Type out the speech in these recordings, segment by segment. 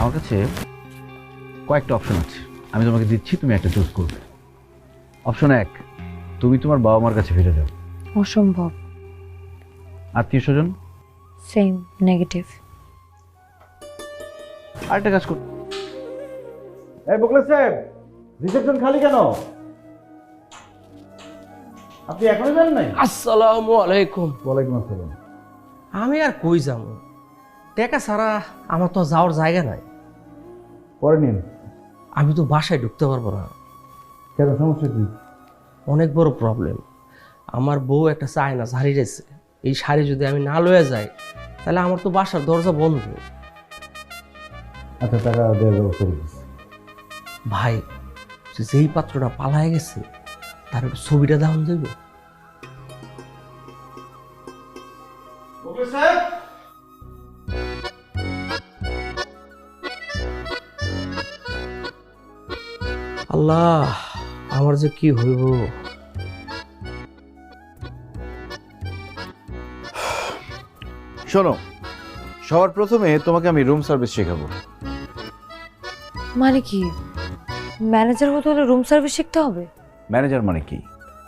আমার কাছে কয়েকটা অপশন আছে। আমি তোমাকে দিচ্ছি তুমি একটা চুজ করবে। অপশন এক তুমি তোমার বাবা মার কাছে ফিরে যাও। অসম্ভব। আত্মীয় স্বজন সেম নেগেটিভ আরেকটা কাজ কর এই বকলে সাহেব রিসেপশন খালি কেন? আপনি এখনও যান নাই? আসসালামু আলাইকুম। ওয়ালাইকুম আসসালাম। আমি আর কই যাব? টেকা ছাড়া আমার তো যাওয়ার জায়গা নাই। পরে নিন। আমি তো বাসায় ঢুকতে পারব না। কেন সমস্যা কি? অনেক বড় প্রবলেম আমার বউ একটা চায় না শাড়ি রেছে এই শাড়ি যদি আমি না লয়ে যাই তাহলে আমার তো বাসার দরজা বন্ধ আচ্ছা টাকা দেওয়ার ব্যবস্থা করতেছি। ভাই সে যেই পাত্রটা পালায় গেছে তার একটু ছবিটা দেওয়ান দেবে আল্লাহ আমার যে কি হইব? শোনো সবার প্রথমে তোমাকে আমি রুম সার্ভিস শেখাবো। মানে কি? ম্যানেজার হতে হলে রুম সার্ভিস শিখতে হবে? ম্যানেজার মানে কি?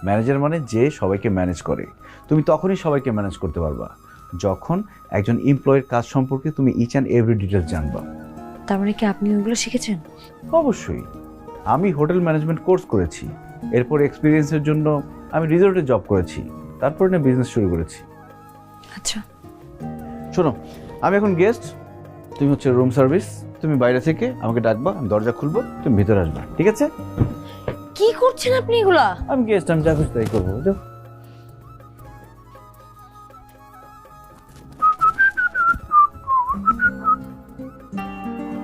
ম্যানেজার মানে যে সবাইকে ম্যানেজ করে। তুমি তখনই সবাইকে ম্যানেজ করতে পারবা যখন একজন এমপ্লয়ের কাজ সম্পর্কে তুমি ইচ অ্যান্ড এভরি ডিটেলস জানবা। তার মানে কি আপনি ওইগুলো শিখেছেন? অবশ্যই। আমি হোটেল ম্যানেজমেন্ট কোর্স করেছি। এরপর এক্সপিরিয়েন্সের জন্য আমি রিসোর্টে জব করেছি। তারপরে না বিজনেস শুরু করেছি। আচ্ছা। শোনো আমি এখন গেস্ট তুমি হচ্ছে রুম সার্ভিস তুমি বাইরে থেকে আমাকে ডাকবা আমি দরজা খুলবো তুমি ভিতরে আসবা ঠিক আছে? কি করছেন আপনি এগুলা? আমি গেস্ট আমি যা খুশি তাই করব যাও।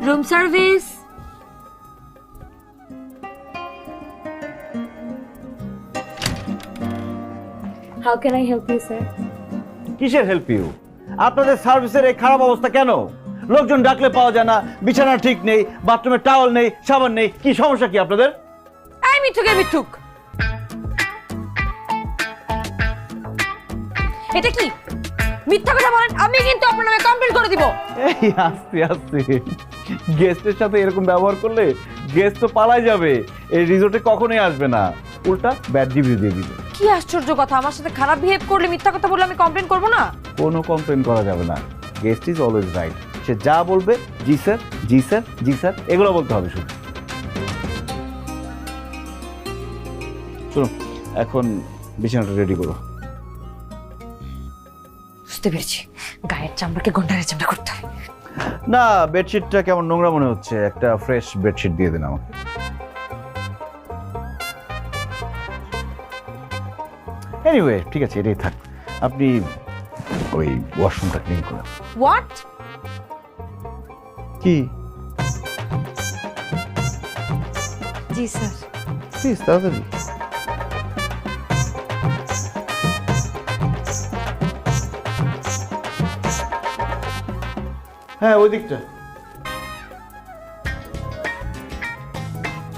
Room service how can I help you sir কিসের হেল্প ইউ আপনাদের সার্ভিসের এই খারাপ অবস্থা কেন? লোকজন ডাকলে পাওয়া যায় না বিছানা ঠিক নেই বাথরুমে টাওয়াল নেই সাবান নেই কি সমস্যা কি আপনাদের? এই মিথুক এই মিথুক। এটা কি? মিথ্যা কথা বলেন আমি কিন্তু আপনার নামে কমপ্লেন করে দিব। এই আস্তে আস্তে। গেস্টের সাথে এরকম ব্যবহার করলে গেস্ট তো পালাই যাবে। এই রিসোর্টে কখনোই আসবে না। উল্টা ব্যাড রিভিউ দিয়ে দিবে। কি আশ্চর্য কথা? আমার সাথে খারাপ বিহেভ করলে মিথ্যা কথা বললে আমি কমপ্লেন করব না? কোনো কমপ্লেন করা যাবে না। গেস্ট ইজ অলওয়েজ রাইট সে যা বলবে জি স্যার জি স্যার জি স্যার এগুলো বলতে হবে শুধু শোনো এখন বিছানাটা রেডি করো। বুঝতে পেরেছি। গায়ের চামড়াকে গন্ডারের চামড়া করতে হবে। না বেডশিটটা কেমন নোংরা মনে হচ্ছে। একটা ফ্রেশ বেডশিট দিয়ে দিন আমাকে। এনিওয়ে ঠিক আছে এটাই থাক। আপনি ওই ওয়াশরুমটা ক্লিন করুন। হোয়াট কি? জি স্যার। প্লিজ তাড়াতাড়ি। হ্যাঁ ওই দিকটা।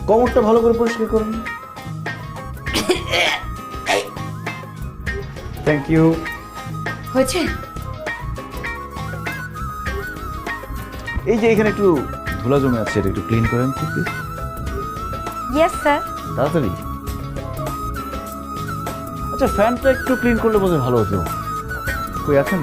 কোমরটা ভালো করে পরিষ্কার করুন। থ্যাংক ইউ হয়েছে? এই যে এখানে একটু ধুলা জমে আছে এটা একটু ক্লিন করেন তো প্লিজ ইয়েস স্যার তাড়াতাড়ি। আচ্ছা ফ্যানটা একটু ক্লিন করলে বোধহয় ভালো হতো। কই আছেন?